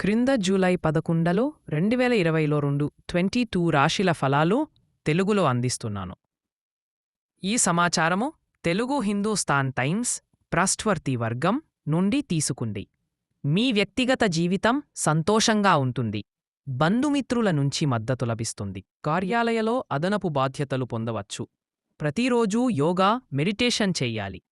క్రింద జూలై పదకొండలో రెండు వేల ఇరవైలో రెండు ట్వంటీ టూ రాశిల ఫలాలు తెలుగులో అందిస్తున్నాను. ఈ సమాచారము తెలుగు హిందూస్థాన్ టైమ్స్ ప్రస్ట్వర్తి వర్గం నుండి తీసుకుంది. మీ వ్యక్తిగత జీవితం సంతోషంగా ఉంటుంది. బంధుమిత్రుల నుంచి మద్దతు లభిస్తుంది. కార్యాలయలో అదనపు బాధ్యతలు పొందవచ్చు. ప్రతిరోజూ యోగా మెడిటేషన్ చెయ్యాలి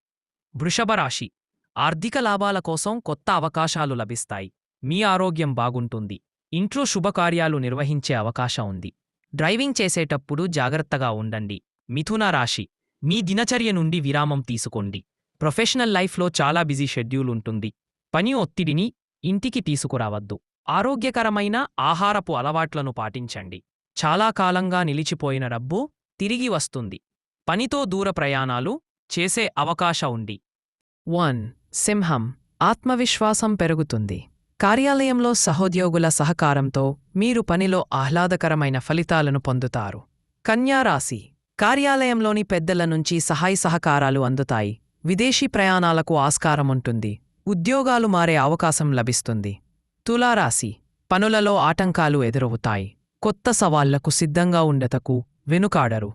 వృషభరాశి ఆర్థిక లాభాల కోసం కొత్త అవకాశాలు లభిస్తాయి. మీ ఆరోగ్యం బాగుంటుంది. ఇంట్లో శుభకార్యాలు నిర్వహించే అవకాశం ఉంది. డ్రైవింగ్ చేసేటప్పుడు జాగ్రత్తగా ఉండండి. మిథున రాశి. మీ దినచర్య నుండి విరామం తీసుకోండి. ప్రొఫెషనల్ లైఫ్లో చాలా బిజీ షెడ్యూల్ ఉంటుంది. పని ఒత్తిడిని ఇంటికి తీసుకురావద్దు. ఆరోగ్యకరమైన ఆహారపు అలవాట్లను పాటించండి. చాలా కాలంగా నిలిచిపోయిన డబ్బు తిరిగి వస్తుంది. పనితో దూర ప్రయాణాలు చేసే అవకాశం ఉంది. వన్. సింహం. ఆత్మవిశ్వాసం పెరుగుతుంది. కార్యాలయంలో సహోద్యోగుల సహకారంతో మీరు పనిలో ఆహ్లాదకరమైన ఫలితాలను పొందుతారు. కన్యారాశి కార్యాలయంలోని పెద్దల నుంచి సహాయ సహకారాలు అందుతాయి. విదేశీ ప్రయాణాలకు ఆస్కారం ఉంటుంది. ఉద్యోగాలు మారే అవకాశం లభిస్తుంది. తులారాశి పనులలో ఆటంకాలు ఎదురవుతాయి. కొత్త సవాళ్ళకు సిద్ధంగా ఉండటకు వెనుకాడరు.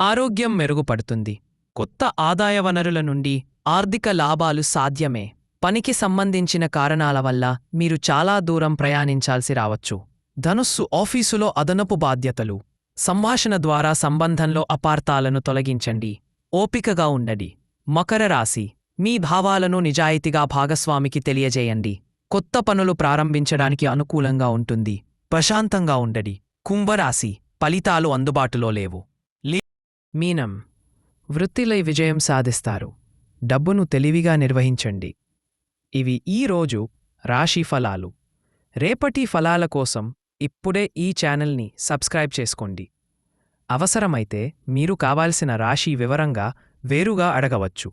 ఆరోగ్యం మెరుగుపడుతుంది. కొత్త ఆదాయ వనరుల నుండి ఆర్థిక లాభాలు సాధ్యమే. పనికి సంబంధించిన కారణాల వల్ల మీరు చాలా దూరం ప్రయాణించాల్సి రావచ్చు. ధనుస్సు ఆఫీసులో అదనపు బాధ్యతలు. సంభాషణ ద్వారా సంబంధంలో అపార్థాలను తొలగించండి. ఓపికగా ఉండండి. మకర రాశి. మీ భావాలను నిజాయితీగా భాగస్వామికి తెలియజేయండి. కొత్త పనులు ప్రారంభించడానికి అనుకూలంగా ఉంటుంది. ప్రశాంతంగా ఉండడి. కుంభరాశి. ఫలితాలు అందుబాటులో లేవు. మీనం. వృత్తిలో విజయం సాధిస్తారు. డబ్బును తెలివిగా నిర్వహించండి. ఇవి ఈ రోజు రాశి ఫలాలు. రేపటి ఫలాల కోసం ఇప్పుడే ఈ ఛానల్ని సబ్స్క్రైబ్ చేసుకోండి. అవసరమైతే మీరు కావాల్సిన రాశి వివరంగా వేరుగా అడగవచ్చు.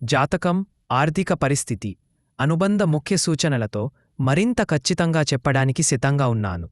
జాతకం ఆర్థిక పరిస్థితి అనుబంధ ముఖ్య సూచనలతో మరింత ఖచ్చితంగా చెప్పడానికి సిద్ధంగా ఉన్నాను.